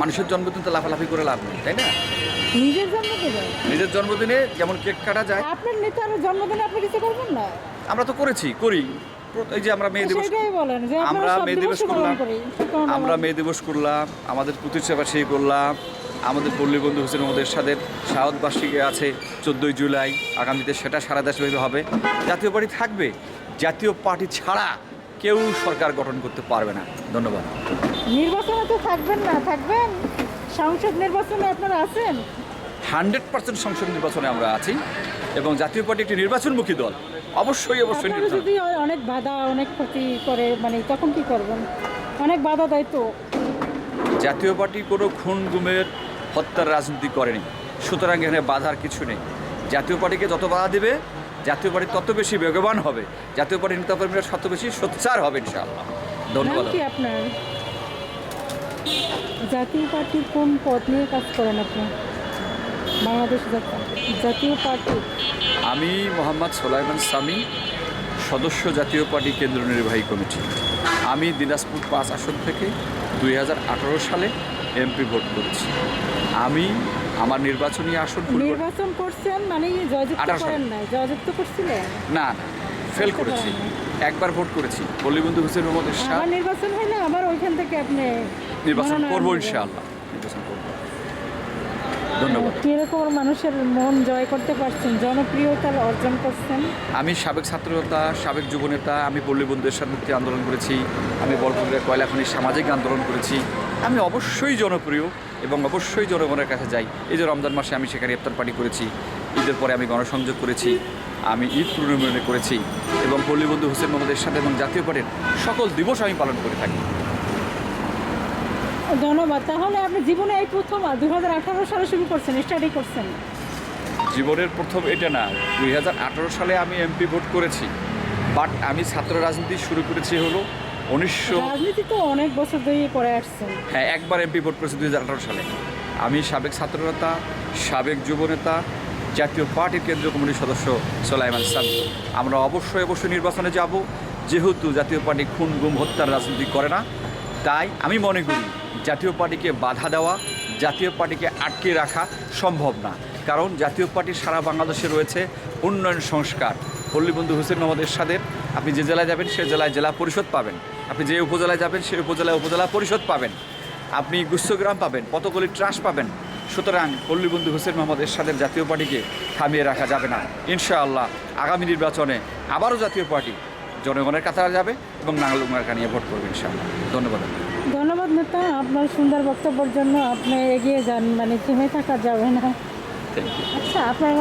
মানুষের জন্মদিন তো লাফালাফি করে লাভ নেই তাই না? নিজের জন্মদিনে? নিজের জন্মদিনে যেমন কেক কাটা যায়। আপনার নেতার জন্মদিনে আপনি কিছু করবেন না? আমরা তো করেছি করি। এই যে আমরা মেয়ে দিবস আমরা মেয়ে দিবস করলাম। আমরা মেয়ে দিবস করলাম আমাদের প্রতিষ্ঠাবার্ষিকী করলাম। আমাদের পল্লী বন্ধু হোসেন মোহাম্মদ সাথে শাহাদ বার্ষিকী আছে চোদ্দোই জুলাই আগামীতে সেটা সারা দেশব্যাপী হবে। জাতীয় পার্টি থাকবে জাতীয় পার্টি ছাড়া কেউ সরকার গঠন করতে পারবে না। ধন্যবাদ। নির্বাচনে তো থাকবেন না থাকবেন? সংসদ নির্বাচনে আপনারা আছেন? হান্ড্রেড পার্সেন্ট সংসদ নির্বাচনে আমরা আছি এবং জাতীয় পার্টি একটি নির্বাচনমুখী দল। অবশ্যই অবশ্যই আপনারা যদি অনেক বাধা অনেক ক্ষতি করে মানে তখন কি করবেন? অনেক বাধা দেয় তো। জাতীয় পার্টি কোনো খুন গুমের হত্যার রাজনীতি করেনি। সুতরাং এখানে বাধার কিছু নেই। জাতীয় পার্টিকে যত বাধা দেবে জাতীয় পার্টি তত বেশি বেগবান হবে। জাতীয় পার্টির নেতাকর্মীরা তত বেশি সোচ্চার হবে ইনশাআল্লাহ। ধন্যবাদ। কি আপনার? জাতীয় পার্টির কোন পদ নিয়ে কাজ করেন আপনি? বাংলাদেশ জাতীয়- পার্টি। আমি মোহাম্মদ সোলাইমান সামি সদস্য জাতীয় পার্টি কেন্দ্র নির্বাহী কমিটি। আমি দিনাজপুর পাঁচ আসন থেকে দুই হাজার আঠেরো সালে এমপি ভোট করেছি। আমি আমার নির্বাচনী আসন নির্বাচন করছেন মানে জয়যুক্ত আঠারো করেন নাই? জয়যুক্ত করছিলেন? না না ফেল করেছি। একবার ভোট করেছি। পল্লীবন্ধু হোসেন মোহাম্মদ শাহ নির্বাচন হলে আবার ওইখান থেকে আপনি নির্বাচন করব ইনশাআল্লাহ। নির্বাচন করব। ধন্যবাদ। কীরকম মানুষের মন জয় করতে পারছেন? জনপ্রিয়তা অর্জন করছেন? আমি সাবেক ছাত্রনেতা সাবেক যুবনেতা আমি পল্লীবন্ধুদের সাথে মুক্তি আন্দোলন করেছি আমি বলপুরের কয়লা খনির সামাজিক আন্দোলন করেছি। আমি অবশ্যই জনপ্রিয় এবং অবশ্যই জনগণের কাছে যাই। এই যে রমজান মাসে আমি সেখানে ইফতার পার্টি করেছি ঈদের পরে আমি গণসংযোগ করেছি আমি ঈদ টুর্নামেন্টে করেছি এবং পল্লীবন্ধু হোসেন মোহাম্মদের সাথে এবং জাতীয় পার্টির সকল দিবস আমি পালন করে থাকি। ধন্যবাদ। তাহলে আপনি জীবনে এই প্রথম দুই হাজার আঠারো সালে শুরু করছেন স্টাডি করছেন? জীবনের প্রথম এটা না দু হাজার আঠেরো সালে আমি এমপি ভোট করেছি। বাট আমি ছাত্র রাজনীতি শুরু করেছি হলো উনিশশো রাজনীতি তো অনেক বছর ধরে করে আসছেন হ্যাঁ একবার এমপি ভোট করেছি দু হাজার আঠেরো সালে। আমি সাবেক ছাত্রনেতা সাবেক যুবনেতা জাতীয় পার্টির কেন্দ্রীয় কমিটির সদস্য সোলাইমান সামি আমরা অবশ্যই অবশ্যই নির্বাচনে যাব। যেহেতু জাতীয় পার্টি খুন গুম হত্যার রাজনীতি করে না তাই আমি মনে করি জাতীয় পার্টিকে বাধা দেওয়া, জাতীয় পার্টিকে আটকে রাখা সম্ভব না। কারণ জাতীয় পার্টি সারা বাংলাদেশে রয়েছে উন্নয়ন সংস্কার। পল্লীবন্ধু হোসেন মোহাম্মদ এরশাদের, আপনি যে জেলায় যাবেন সে জেলায় জেলা পরিষদ পাবেন। আপনি যে উপজেলায় যাবেন সেই উপজেলায় উপজেলা পরিষদ পাবেন। আপনি গুচ্ছগ্রাম পাবেন কতগুলি ট্রাস পাবেন। সুতরাং পল্লীবন্ধু হোসেন মোহাম্মদ এরশাদের জাতীয় পার্টিকে থামিয়ে রাখা যাবে না। ইনশাআল্লাহ আগামী নির্বাচনে আবারও জাতীয় পার্টি জনগণের কাতারে যাবে এবং নাঙ্গল মার্কা নিয়ে ভোট করবে ইনশাআল্লাহ। ধন্যবাদ। ধন্যবাদ নেতা আপনার সুন্দর বক্তব্যের জন্য আপনি এগিয়ে যান মানে থেমে থাকা যাবে না। আচ্ছা আপনার